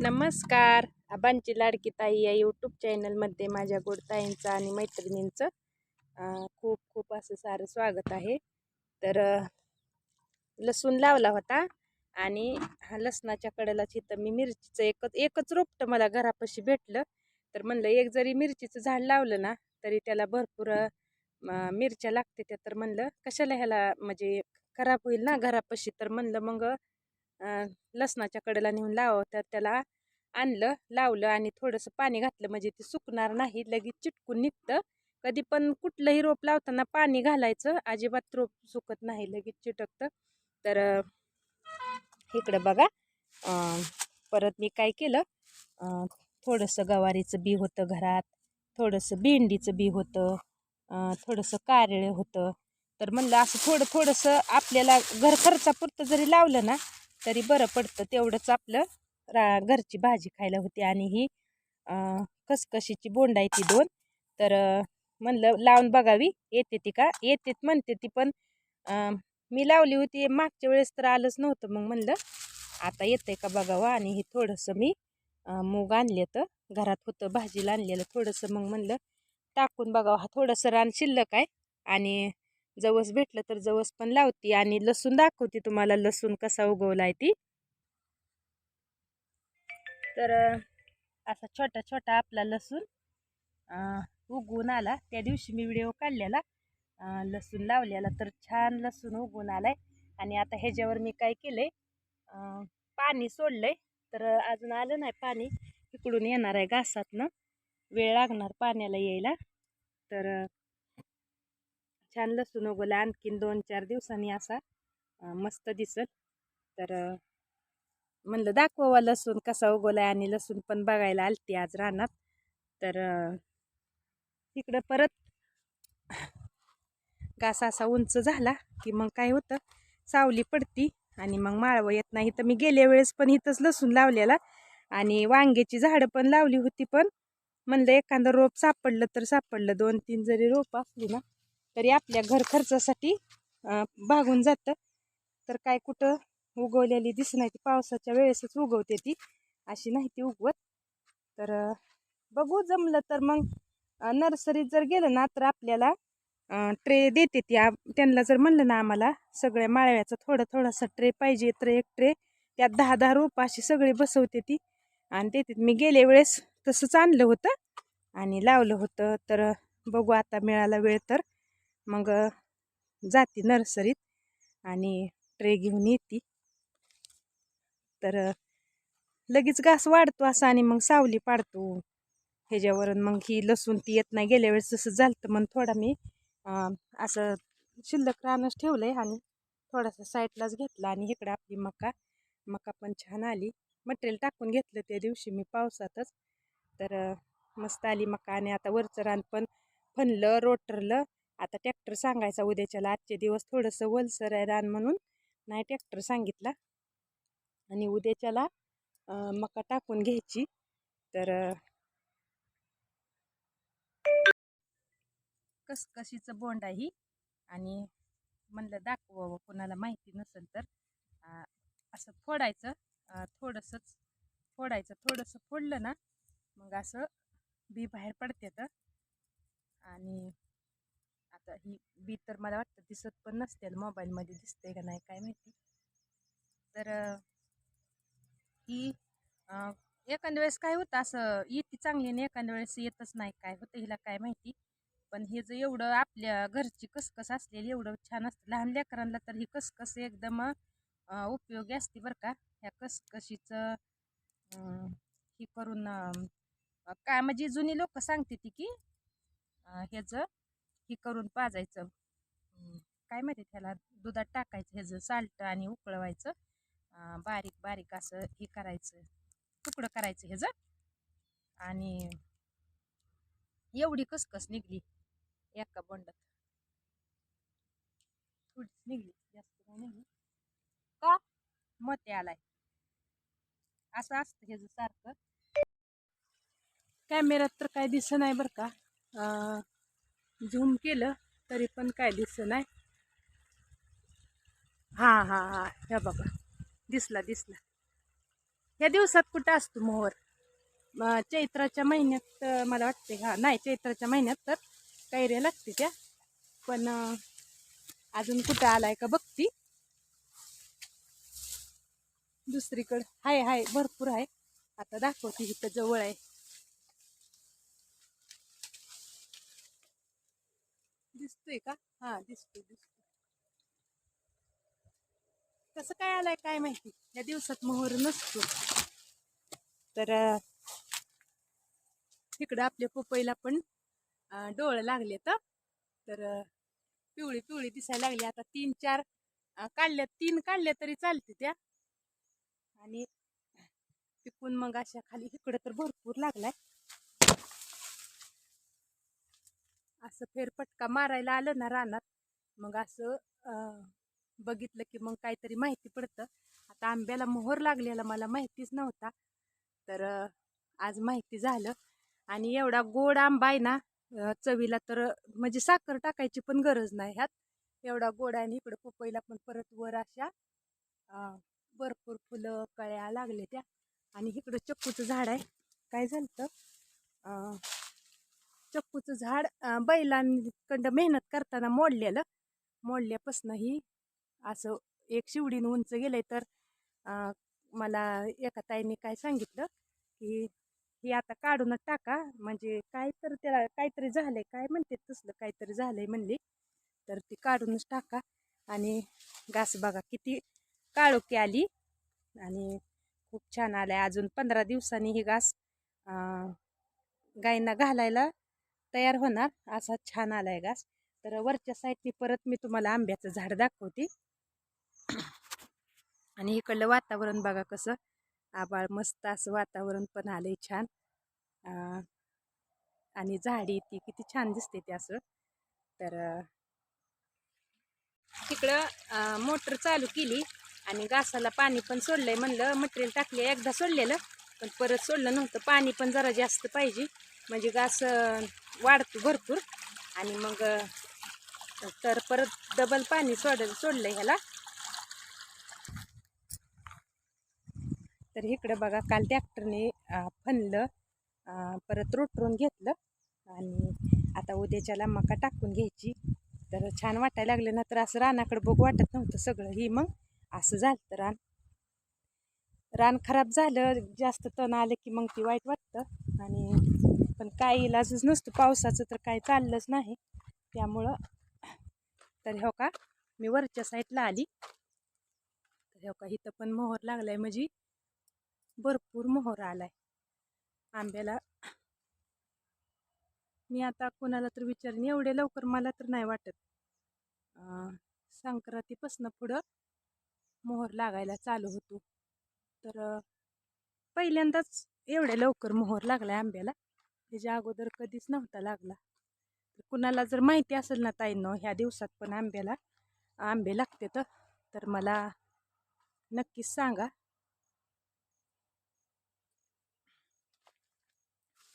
नमस्कार. आबांची लाडकी ताई या यूट्यूब चॅनलमध्ये माझ्या गोडताईंचं आणि मैत्रिणींचं खूप खूप असं सारं स्वागत आहे. तर लसूण लावला होता आणि हा लसणाच्या कडेलाच इथं मी मिरचीचं एकच एकच रोपटं मला घरापाशी भेटलं. तर म्हणलं एक जरी मिरचीचं झाड लावलं ना तरी त्याला भरपूर मिरच्या लागते त्या तर म्हणलं कशाला ह्याला म्हणजे खराब होईल ना घरापाशी? तर म्हणलं मग लसणाच्या कडेला नेऊन लावावं तर त्याला आणलं लावलं आणि थोडंसं पाणी घातलं. म्हणजे ते सुकणार नाही लगेच चिटकून निघतं. कधी पण कुठलंही रोप लावताना पाणी घालायचं. अजिबात रोप सुकत नाही लगेच चिटकतं. तर इकडं बघा. परत मी काय केलं? थोडंसं गवारीचं बी होतं घरात. थोडंसं भेंडीचं बी होतं. थोडंसं कारळे होतं. तर म्हणलं असं थोडं थोडंसं आपल्याला घर खर्चापुरतं जरी लावलं ना तरी बरं पडतं. तेवढंच आपलं रा घरची भाजी खायला होती. आणि ही कसकशीची खसखशीची बोंड आहे ती दोन. तर म्हणलं लावून बघावी. येते ती का? येते म्हणते ती पण मी लावली होती. मागच्या वेळेस तर आलंच नव्हतं. मग म्हणलं आता येतंय का बघावं? आणि हे थोडंसं मी मूग आणले तर घरात होतं भाजीला आणलेलं थोडंसं. मग म्हणलं टाकून बघावं. हा थोडंसं रान शिल्लक आहे. आणि जवस भेटलं तर जवस पण लावती आणि लसूण दाखवते तुम्हाला लसूण कसा उगवला आहे ती. तर असा छोटा छोटा आपला लसूण उगवून आला. त्या दिवशी मी व्हिडिओ काढलेला लसूण लावलेला. तर छान लसूण उगवून आलाय. आणि आता ह्याच्यावर मी काय केलंय पाणी सोडलंय. तर अजून आलं नाही पाणी. इकडून येणार आहे घासातनं. वेळ लागणार पाण्याला यायला. तर छान लसूण उगवलं. आणखीन दोन चार दिवसांनी असा मस्त दिसल. तर म्हणलं दाखवावा लसूण कसा उगवलाय आणि लसूण पण बघायला आलती आज रानात. तर तिकडं परत घास असा उंच झाला की मग काय होतं सावली पडती आणि मग माळवं येत नाही. तर मी गेल्या वेळेस पण इथंच लसूण लावलेला आणि वांग्याची झाडं पण लावली होती पण म्हणलं एखादं रोप सापडलं तर सापडलं. दोन तीन जरी रोप असली ना तरी आपल्या घर खर्चासाठी भागून जातं. तर काय कुठं उगवलेली दिस नाही ती पावसाच्या वेळेसच उगवते ती अशी नाही ती उगवत. तर बघू जमलं तर मग नर्सरीत जर गेलं ना तर आपल्याला ट्रे देते ती. त्यांना जर म्हणलं ना आम्हाला सगळ्या माळव्याचा थोडा थोडासा ट्रे पाहिजे तर एक ट्रे त्यात दहा दहा रोपं अशी सगळी बसवते ती. आणि देते मी गेल्या वेळेस तसंच आणलं होतं आणि लावलं होतं. तर बघू आता मिळाला वेळ तर. मग जाते नर्सरीत आणि ट्रे घेऊन येते. तर लगेच घास वाढतो असा आणि मग सावली पाडतो. ह्याच्यावरून मग ही लसूण ती येत नाही. गेल्या वेळेस जसं झालं तर मग थोडा मी असं शिल्लक रानच ठेवलं आहे आणि थोडासा साईडलाच घेतला आणि इकडं आपली मका मका पण छान आली. मटेरियल टाकून घेतलं त्या दिवशी मी पावसातच. तर मस्त आली मका आणि आता वरचं रान पण फनलं रोटरलं आता ट्रॅक्टर सांगायचा उद्याच्याला आजचे दिवस थोडंसं वलसर आहे रान म्हणून. नाही ट्रॅक्टर सांगितला. आणि उद्याच्याला मका टाकून घ्यायची. तर कसकशीचं बोंड आहे आणि म्हणलं दाखवावं कोणाला माहिती नसेल तर. असं फोडायचं थोडंसंच फोडायचं थोडंसं फोडलं ना मग असं बी बाहेर पडते तर आणि आता ही बी तर मला वाटतं दिसत पण नसते मोबाईलमध्ये दिसते का नाही काय माहिती. तर ही एखाद्या वेळेस काय होतं असं येते चांगली आणि एखाद्या वेळेस येतच नाही काय होतं हिला काय माहिती. पण हे जर एवढं आपल्या घरची कसकस असलेली एवढं छान असतं. लहान लेकरांना तर ही कसकस एकदम उपयोगी असते बरं का. ह्या कसकशीचं हे करून काय म्हणजे जुनी लोक सांगते ती की ह्याचं हे करून पाजायचं. काय माहिती त्याला दुधात टाकायचं ह्याचं साल्ट आणि उकळवायचं बारीक बारीक असं हे करायचं तुकडं करायचं ह्याचं आणि एवढी कसकस निघली एका बोंडात. थोडीच निघली जास्त नाही निघली. का? मते आलाय. असं असतं ह्याचं सारखं. कॅमेऱ्यात तर काय दिसत नाही बरं का. झूम केलं तरी पण काय दिसत नाही. हां हां हां. ह्या बाबा दिसला दिसला. ह्या दिवसात कुठं असतो मोहर? चैत्राच्या महिन्यात मला वाटते हा नाही चैत्राच्या महिन्यात तर कैऱ्या लागते त्या. पण अजून कुठं आलाय का बघती. दुसरीकडं. हाय हाय भरपूर आहे. आता दाखवते इथं जवळ आहे. दिसतोय का? हा दिसतोय दिसतोय. कसं काय आलाय काय माहिती? या दिवसात मोहर नसतो. तर तिकडं आपल्या पपईला पण डोळं लागले तर पिवळी पिवळी दिसायला लागली. आता तीन चार काढल्या तीन काढल्या तरी चालते त्या. आणि पिकून मग अशा खाली इकडं तर भरपूर लागलाय. असं फेरपटका मारायला आलं ना रानात. मग असं बघितलं की मग काहीतरी माहिती पडतं. आता आंब्याला मोहर लागलेला मला माहितीच नव्हता. तर आज माहिती झालं. आणि एवढा गोड आंबा आहे ना चवीला तर म्हणजे साखर टाकायची पण गरज नाही ह्यात. एवढा गोड आहे आणि इकडं पपईला पण परत वर अशा भरपूर फुलं कळ्या लागले त्या. आणि इकडं चक्कूचं झाड आहे. काय झालं चक्कूचं झाड बैलांकडं मेहनत करताना मोडलेलं. मोडल्यापासनं ही असं एक शिवडीनं उंच गेलंय तर मला एका ताईने काय सांगितलं की ही आता काढूनच टाका. म्हणजे काय तर त्याला काहीतरी झालंय. काय म्हणते तसलं काहीतरी झालंय म्हणली. तर ती काढूनच टाका. आणि घास बघा किती काळोखी आली. आणि खूप छान आलाय. अजून पंधरा दिवसांनी ही घास गायींना घालायला तयार होणार. असा छान आलाय घास. तर वरच्या साईडनी परत मी तुम्हाला आंब्याचं झाड दाखवते. आणि इकडलं वातावरण बघा कसं. आबाळ मस्त असं वातावरण पण आलंय छान. आणि झाडी ती किती छान दिसते ते असं. तर तिकडं मोटर चालू केली आणि घासाला पाणी पण सोडलंय म्हणलं. मटेरियल टाकले एकदा सोडलेलं पण परत सोडलं नव्हतं. पाणी पण जरा जास्त पाहिजे. म्हणजे घास वाढतो भरपूर. आणि मग तर परत डबल पाणी सोड सोडलं ह्याला. तर इकडं बघा काल ट्रॅक्टरने फनलं परत रोटरून घेतलं. आणि आता उद्याच्याला मका टाकून घ्यायची. तर छान वाटायला लागलं ना तर असं रानाकडं बघू वाटत नव्हतं सगळं. ही मग असं झालं तर रान. रान खराब झालं जास्त तण आलं की मग ती वाईट वाटतं. आणि पण काय इलाजच नसतो पावसाचं तर काय चाललंच नाही. त्यामुळं तर हो का मी वरच्या साईडला आली. तर हो का इथं पण मोहर लागलाय म्हणजे भरपूर मोहर आलाय. आंब्याला मी आता कोणाला तर विचारेन एवढे लवकर मला तर नाही वाटत. संक्रांतीपासनं पुढं मोहर लागायला चालू होतो. तर पहिल्यांदाच एवढ्या लवकर मोहर लागलाय आंब्याला. ह्याच्या अगोदर कधीच नव्हता लागला. तर कुणाला जर माहिती असेल ना ताईंनो ह्या दिवसात पण आंब्याला आंबे लागते तर तर मला नक्कीच सांगा.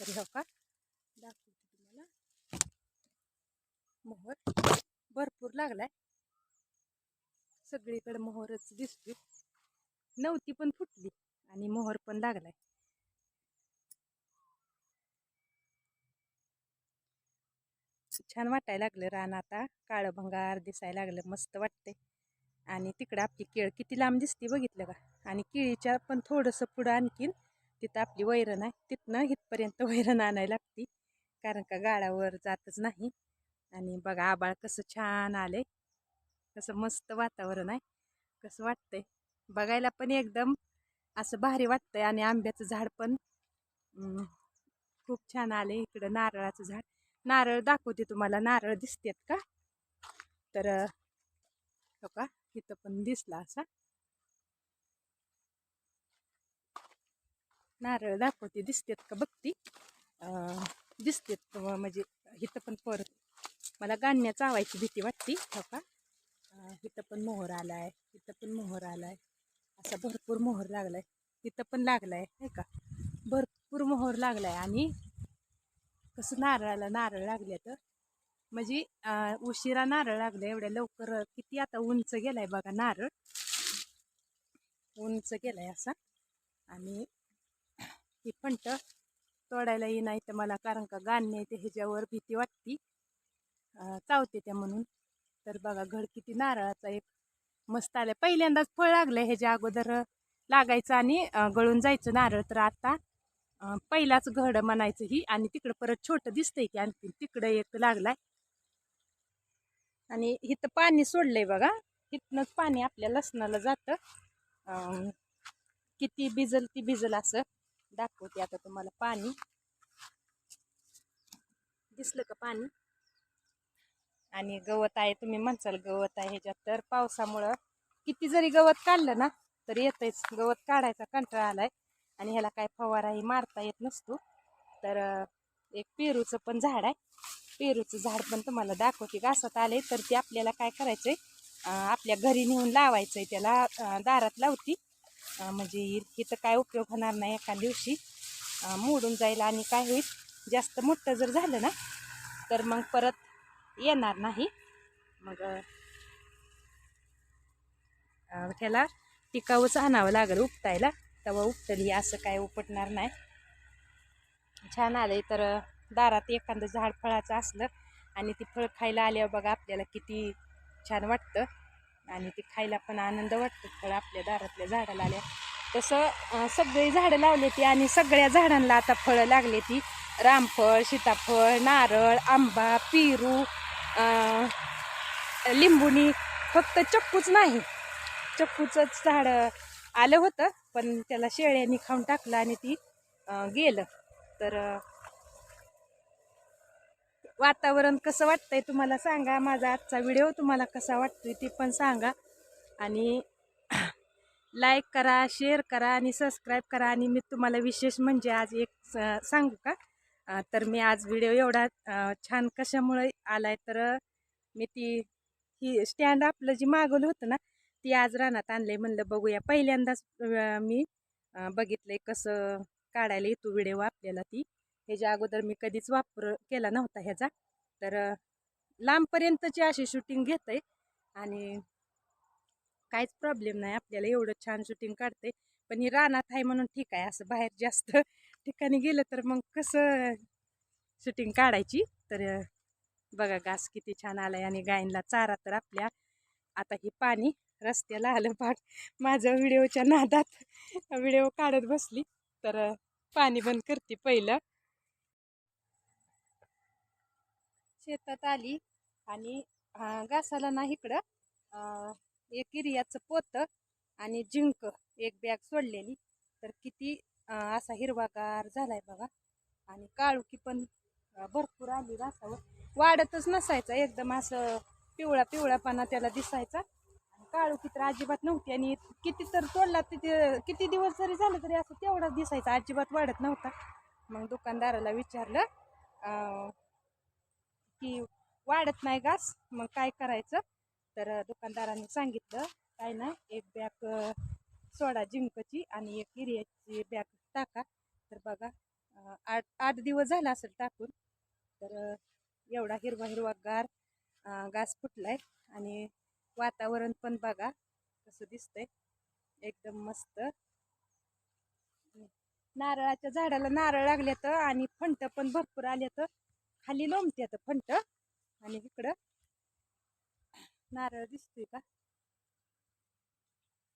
तर हो का? दाखवते तुम्हाला. मोहर भरपूर लागलाय. सगळीकडे मोहरच दिसतोय. नव्हती पण फुटली आणि मोहर पण लागलाय. छान वाटायला लागलं. रान आता काळं भंगार दिसायला लागलं. मस्त वाटते आणि तिकडं आपली केळ किती लांब दिसते बघितलं का? आणि केळीच्या पण थोडंसं पुढं आणखीन तिथं आपली वैरण आहे. तिथनं इथपर्यंत वैरण आणायला लागते. कारण का गाळावर जातच नाही. आणि बघा आबाळ कसं छान आले कसं मस्त वातावरण आहे. कसं वाटतंय. बघायला पण एकदम असं भारी वाटतंय. आणि आंब्याचं झाड पण खूप छान आले इकडं नारळाचं झाड. नारळ दाखवते तुम्हाला. नारळ दिसतेत का? तर हो का इथं पण दिसला असा. नारळ दाखवते. दिसतेत का? बघती दिसतेत. म्हणजे इथं पण परत मला गाण्या चावायची भीती वाटते. हो का इथं पण मोहर आलाय. इथं पण मोहर आलाय. असा भरपूर मोहर लागलाय. तिथं पण लागलाय नाही का? भरपूर मोहर लागलाय आणि कसं नारळाला नारळ लागले तर? म्हणजे उशिरा नारळ लागलं एवढ्या लवकर किती आता उंच गेलाय बघा नारळ? उंच गेलाय असा. आणि ही फंट तोडायला ये नाही तर मला कारण का गाणे ते ह्याच्यावर भीती वाटती. चावते त्या म्हणून. तर बघा घड किती नारळाचा एक मस्त आलं पहिल्यांदाच फळ लागलं ह्याच्या अगोदर लागायचं आणि गळून जायचं नारळ. तर आता पहिलाच घड म्हणायचं ही आणि तिकडं परत छोटं दिसतंय की आणखी तिकडं एक लागलाय. आणि इथं पाणी सोडलंय बघा. इथनंच पाणी आपल्या लसणाला जातं. किती भिजल ती भिजल असं दाखवते आता तुम्हाला पाणी. दिसलं का पाणी? आणि गवत आहे तुम्ही म्हणसाल गवत आहे ह्याच्यात. तर पावसामुळं किती जरी गवत काढलं ना तर येतंच गवत काढायचा कंटाळा आलाय. आणि ह्याला काय फवाराही मारता येत नसतो. तर एक पेरूचं पण झाड आहे. पेरूचं झाड पण तुम्हाला दाखवते. घासात आले तर ते आपल्याला काय करायचं आहे आपल्या घरी नेऊन लावायचं आहे त्याला दारात लावती. म्हणजे इथं काय उपयोग होणार नाही एका दिवशी. मोडून जाईल आणि काय होईल जास्त मोठं जर झालं ना तर मग परत येणार नाही. मग त्याला टिकाऊच आणावं लागेल उपटायला. तवा उपटली असं काय उपटणार नाही. छान आलंय. तर दारात एखादं झाड फळाचं असलं आणि ती फळ खायला आल्यावर बघा आपल्याला किती छान वाटतं. आणि ती खायला पण आनंद वाटतो फळ आपल्या दारातल्या झाडाला आल्या. तसं सगळी झाडं लावली ती आणि सगळ्या झाडांना आता फळं लागले ती. रामफळ सीताफळ नारळ आंबा पेरू अं, लिंबुनी फक्त चक्कूच नाही. चक्कूचंच झाडं आलं होतं पण त्याला शेळ्यांनी खाऊन टाकलं आणि ती गेलं. तर वातावरण कसं वाटतंय तुम्हाला सांगा. माझा आजचा व्हिडिओ तुम्हाला कसा वाटतोय ते पण सांगा. आणि लाईक करा शेअर करा आणि सबस्क्राईब करा. आणि मी तुम्हाला विशेष म्हणजे आज एक स- सांगू का? तर मी आज व्हिडिओ एवढा छान कशामुळे आला आहे तर मी ती ही स्टँड आपलं जी मागवलं होतं ना ती आज रानात आणले म्हणलं बघूया. पहिल्यांदाच मी बघितलंय कसं काढायला येतो व्हिडिओ आपल्याला ती. ह्याच्या अगोदर मी कधीच वापर केला नव्हता ह्याचा. तर लांबपर्यंतची अशी शूटिंग घेतंय आणि काहीच प्रॉब्लेम नाही. आपल्याला एवढं छान शूटिंग काढते पण ही रानात आहे म्हणून ठीक आहे. असं बाहेर जास्त ठिकाणी गेलं तर मग कसं शूटिंग काढायची? तर बघा घास किती छान आलाय आणि गायींला चारा तर आपल्या आता ही पाणी रस्त्याला आलं पाठ. माझा व्हिडिओच्या नादात व्हिडिओ काढत बसली. तर पाणी बंद करते पहिलं. शेतात आली आणि घासाला ना इकडं एक इरियाचं पोतं आणि जिंक एक बॅग सोडलेली. तर किती असा हिरवागार झालाय बघा. आणि काळुकी पण भरपूर आली घासावर. वाढतच नसायचा. एकदम असं पिवळा पिवळापणा त्याला दिसायचा. आणि तर अजिबात नव्हती आणि किती तर तोडला तिथे किती दिवस जरी झालं तरी असं तेवढाच दिसायचा अजिबात वाढत नव्हता. मग दुकानदाराला विचारलं की वाढत नाही घास मग काय करायचं? तर दुकानदाराने सांगितलं काय ना एक बॅग सोडा जिंकची आणि एक हिरियाची बॅग टाका. तर बघा आठ आठ दिवस झाला असेल टाकून तर एवढा हिरवा हिरवा गार घास फुटलाय आणि वातावरण पण बघा कसं दिसतंय. एकदम मस्त. नारळाच्या झाडाला नारळ लागल्यात आणि फंट पण भरपूर आल्यात खाली लोंबत्यात फंट. आणि इकडं नारळ दिसतोय का?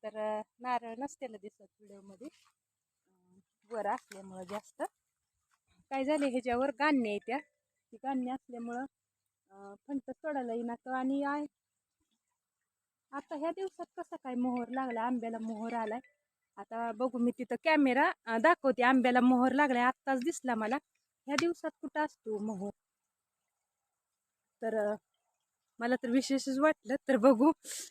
तर नारळ नसतेला दिसत व्हिडिओमध्ये. अं, वर असल्यामुळं जास्त. काय झाले ह्याच्यावर गाणे येत्या ती गाणे असल्यामुळं फंट सोडायला येणार आणि आता ह्या दिवसात कसा काय मोहर लागला आंब्याला मोहर आलाय. आता बघू मी तिथं कॅमेरा दाखवते. आंब्याला मोहर लागलाय. आत्ताच दिसला मला. ह्या दिवसात कुठं असतो मोहर? तर मला तर विशेषच वाटलं. तर बघू.